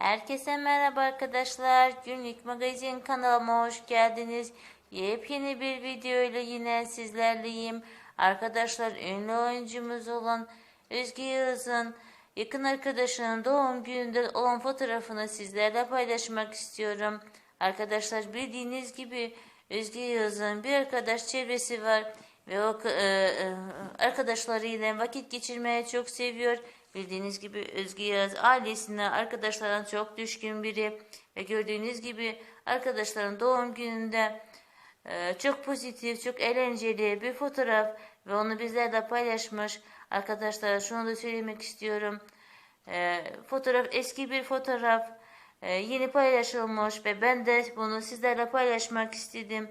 Herkese merhaba arkadaşlar. Günlük magazin kanalıma hoş geldiniz. Yepyeni bir video ile yine sizlerleyim. Arkadaşlar ünlü oyuncumuz olan Özge Yağız'ın yakın arkadaşının doğum gününde olan fotoğrafını sizlerle paylaşmak istiyorum. Arkadaşlar bildiğiniz gibi Özge Yağız'ın bir arkadaş çevresi var ve o e, e, arkadaşlarıyla vakit geçirmeye çok seviyor. Bildiğiniz gibi Özge Yağız ailesine, arkadaşlarına çok düşkün biri ve gördüğünüz gibi arkadaşların doğum gününde e, çok pozitif, çok eğlenceli bir fotoğraf ve onu bizlerle paylaşmış. Arkadaşlar şunu da söylemek istiyorum. E, fotoğraf eski bir fotoğraf. E, yeni paylaşılmış ve ben de bunu sizlerle paylaşmak istedim.